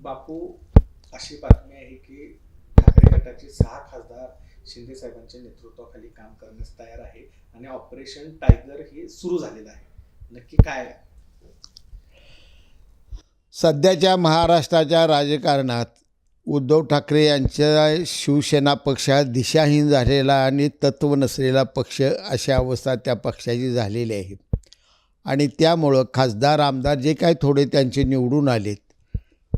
बापू अशी बातमी आहे की ठाकरे गटाचे सहा खासदार शिंदे साहेबांच्या नेतृत्वाखाली काम करण्यास तयार आहे आणि ऑपरेशन टायगर हे सुरू झालेलं आहे. नक्की काय सध्याच्या महाराष्ट्राच्या राजकारणात उद्धव ठाकरे यांच्या शिवसेना पक्षात दिशाहीन झालेला आणि तत्व नसलेला पक्ष अशा अवस्था त्या पक्षाची झालेली आहे आणि त्यामुळं खासदार आमदार जे काय थोडे त्यांचे निवडून आलेत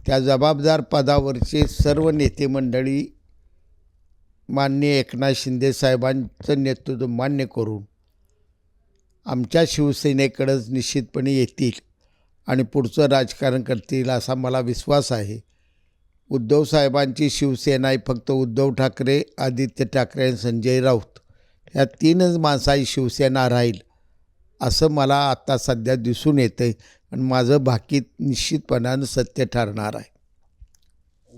त्या जबाबदार पदावरचे सर्व नेते मंडळी मान्य एकनाथ शिंदे साहेबांचं नेतृत्व मान्य करून आमच्या शिवसेनेकडंच निश्चितपणे येतील आणि पुढचं राजकारण करतील असा मला विश्वास आहे. उद्धव साहेबांची शिवसेना ही फक्त उद्धव ठाकरे आदित्य ठाकरे आणि संजय राऊत ह्या तीनच माणसाही शिवसेना राहील. असं मला आता सध्या दिसून येतं आहे आणि माझं भाकीत निश्चितपणानं सत्य ठरणार आहे.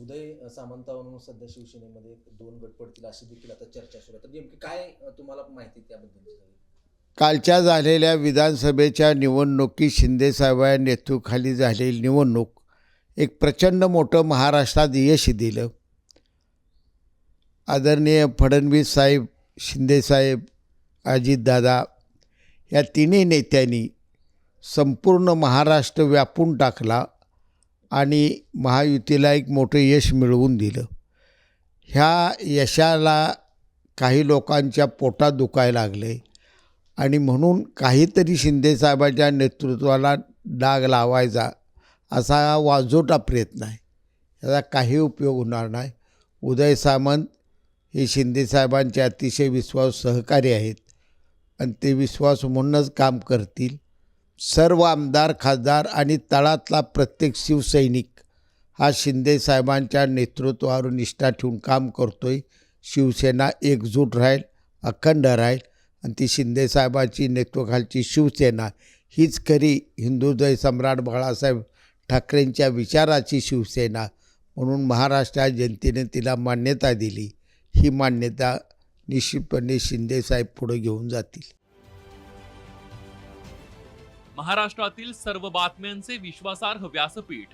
उदय सामंतावरून सध्या शिवसेनेमध्ये दोन गट पडतील अशी देखील आता चर्चा सुरू आहे. तर नेमकी काय तुम्हाला माहिती सगळी? कालच्या झालेल्या विधानसभेच्या निवडणुकीत शिंदेसाहेबांच्या नेतृत्वाखाली झालेली निवडणूक एक प्रचंड मोठं महाराष्ट्रात यश दिलं. आदरणीय फडणवीस साहेब शिंदेसाहेब अजितदादा या तिन्ही नेत्यांनी संपूर्ण महाराष्ट्र व्यापून टाकला आणि महायुतीला एक मोठं यश मिळवून दिलं. ह्या यशाला काही लोकांच्या पोटात दुखायला लागले आणि म्हणून काहीतरी शिंदेसाहेबाच्या नेतृत्वाला डाग लावायचा असा वाजोटा प्रयत्न आहे. याचा काही उपयोग होणार नाही. उदय सामंत हे शिंदेसाहेबांचे अतिशय विश्वास सहकारी आहेत. आणि ते विश्वास म्हणूनच काम करतील. सर्व आमदार खासदार आणि तळातला प्रत्येक शिवसैनिक हा शिंदेसाहेबांच्या नेतृत्वावर निष्ठा ठेवून काम करतो आहे शिवसेना एकजूट राहील अखंड राहील आणि ती शिंदेसाहेबांची नेतृत्वाखालची शिवसेना हीच खरी हिंदुदय सम्राट बाळासाहेब ठाकरेंच्या विचाराची शिवसेना म्हणून महाराष्ट्रा जनतेने तिला मान्यता दिली. ही मान्यता निश्चितपणे शिंदेसाहेब पुढे घेऊन जातील. महाराष्ट्रातील सर्व बातम्यांचे विश्वासार्ह व्यासपीठ.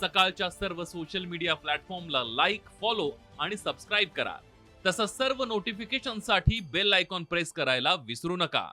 सकाळच्या सर्व सोशल मीडिया प्लॅटफॉर्मला लाईक फॉलो आणि सबस्क्राईब करा. तसंच सर्व नोटिफिकेशनसाठी बेल आयकॉन प्रेस करायला विसरू नका.